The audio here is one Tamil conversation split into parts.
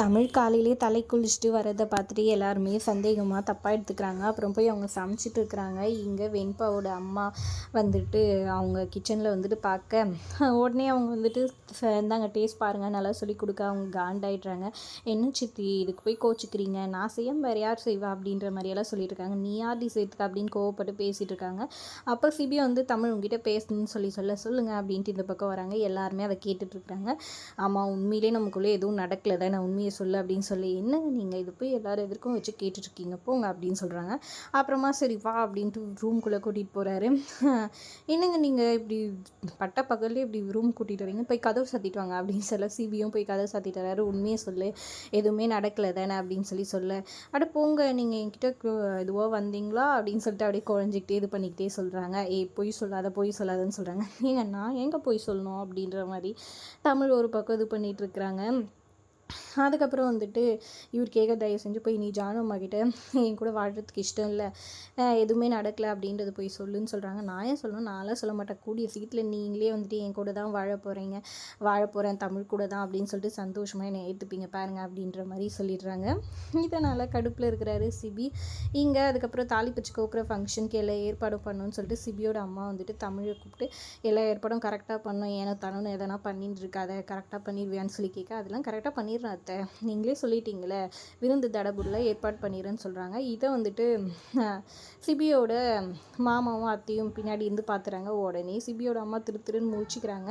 தமிழ் காலையிலே தலை குளிச்சுட்டு வரதை பார்த்துட்டு எல்லாருமே சந்தேகமாக தப்பாக எடுத்துக்கிறாங்க. அப்புறம் போய் அவங்க சமைச்சிட்டு இருக்கிறாங்க. இங்கே வெண்பாவோட அம்மா வந்துட்டு அவங்க கிச்சனில் வந்துட்டு பார்க்க உடனே அவங்க வந்துட்டு இந்தாங்க டேஸ்ட் பாருங்கள் நல்லா சொல்லி கொடுக்க. அவங்க காண்டாயிடுறாங்க. என்ன சித்தி இதுக்கு போய் கோச்சிக்கிறீங்க? நான் செய்ய வேறு யார் செய்வா? அப்படின்ற மாதிரியெல்லாம் சொல்லிட்டு இருக்காங்க நீ யார் டி செய்யறதுக்கு? அப்படின்னு கோவப்பட்டு பேசிகிட்டு இருக்காங்க. அப்போ சிபி வந்து தமிழ் உங்ககிட்ட பேசணும்னு சொல்லி சொல்ல சொல்லுங்கள் அப்படின்ட்டு இந்த பக்கம் வராங்க. எல்லாருமே அதை கேட்டுட்ருக்குறாங்க ஆமாம் உண்மையிலே நமக்குள்ளே எதுவும் நடக்கல தானே? உண்மையை சொல்லு அப்படின்னு சொல்லி என்னங்க நீங்கள் இது போய் எல்லாரும் எதிர்க்கும் வச்சு கேட்டுட்ருக்கீங்க. போங்க அப்படின்னு சொல்கிறாங்க அப்புறமா சரி வா அப்படின்ட்டு ரூம்குள்ளே கூட்டிகிட்டு போகிறாரு என்னங்க நீங்கள் இப்படி பட்ட பகல்லே இப்படி ரூம் கூட்டிகிட்டு வரீங்க? போய் கதவு சாத்திட்டு வாங்க அப்படின்னு சொல்ல சிபியும் போய் கதவு சாத்திட்டு வராரு. உண்மையை சொல்லு. எதுவுமே நடக்கல தானே? அப்படின்னு சொல்லி சொல்ல அட போங்க நீங்கள் என்கிட்ட இதுவாக வந்தீங்களா? அப்படின்னு சொல்லிட்டு அப்படியே குழஞ்சிக்கிட்டே இது பண்ணிக்கிட்டே சொல்கிறாங்க ஏய் பொய் சொல்லாத பொய் சொல்லாதன்னு சொல்கிறாங்க ஏங்க நான் எங்கே பொய் சொல்லணும்? அப்படின்ற மாதிரி தமிழ் ஒரு பக்கம் இது பண்ணிகிட்ருக்குறாங்க இருக்கிறாங்க. அதுக்கப்புறம் வந்துட்டு இவர் கேட்க தயவு செஞ்சு போய் நீ ஜானு அம்மாக்கிட்ட என் கூட வாழ்கிறதுக்கு இஷ்டம் இல்லை. எதுவுமே நடக்கல அப்படின்றது போய் சொல்லுன்னு சொல்கிறாங்க நான் ஏன் சொல்லணும்? நான்லாம் சொல்ல மாட்டேன். கூடிய சீட்டில் நீங்களே வந்துட்டு என் கூட தான் வாழ போகிறீங்க வாழ போகிறேன் தமிழ் கூட தான் அப்படின்னு சொல்லிட்டு சந்தோஷமாக என்னை ஏற்றுப்பீங்க பாருங்கள் அப்படின்ற மாதிரி சொல்லிடுறாங்க. இதனால் கடுப்பில் இருக்கிறாரு சிபி. இங்கே அதுக்கப்புறம் தாலி பிச்சு கோக்குற ஃபங்க்ஷனுக்கு எல்லாம் ஏற்பாடும் பண்ணணும்னு சொல்லிட்டு சிபியோட அம்மா வந்துட்டு தமிழை கூப்பிட்டு எல்லா ஏற்பாடும் கரெக்டாக பண்ணணும் ஏன்னா தனன்னு எதனா பண்ணிட்டு இருக்காத கரெக்டாக பண்ணிடுவியான்னு சொல்லி கேட்க அதெல்லாம் கரெக்டாக பண்ணிடுறேன் அத்தை. நீங்களே சொல்லிட்டீங்களே விருந்து தடபுடல ஏற்பாடு பண்ணிடுறேன்னு சொல்கிறாங்க இதை வந்துட்டு சிபியோட மாமாவும் அத்தையும் பின்னாடி இருந்து பார்த்துறாங்க உடனே. சிபியோட அம்மா திரு திருன்னு முழிச்சிக்கிறாங்க.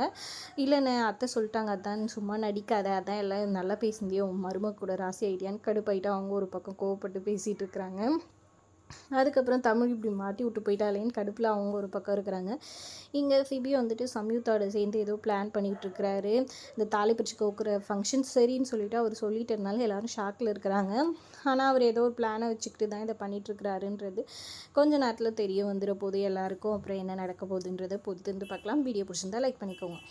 இல்லைண்ணே அத்தை சொல்லிட்டாங்க அதான் சும்மா நடிக்காத அதான் எல்லாம் நல்லா பேசுந்தியோ உன் கூட ராசி ஐடியான்னு கடுப்பாயிட்டு அவங்க ஒரு பக்கம் கோவப்பட்டு பேசிகிட்டு இருக்கிறாங்க. அதுக்கப்புறம் தமிழ் இப்படி மாட்டி விட்டு போயிட்டாலேன்னு கடுப்பில் அவங்க ஒரு பக்கம் இருக்கிறாங்க. இங்கே சிபி வந்துட்டு சம்யுக்தாவோட சேர்ந்து ஏதோ பிளான் பண்ணிகிட்டு இருக்கிறாரு. இந்த தாலி பிரிச்சு கோக்குற ஃபங்க்ஷன் சரின்னு சொல்லிட்டு அவர் சொல்லிட்டதுனால எல்லாரும் ஷாக்கில் இருக்கிறாங்க. ஆனால் அவர் ஏதோ ஒரு பிளானை வச்சுக்கிட்டு தான் இதை பண்ணிகிட்ருக்கிறாருன்றது கொஞ்ச நேரத்தில் தெரிய வந்துட போது எல்லாருக்கும் அப்புறம் என்ன நடக்க போகுதுன்றதை பொறுத்திருந்து பார்க்கலாம். வீடியோ பிடிச்சிருந்தா லைக் பண்ணிக்கோங்க.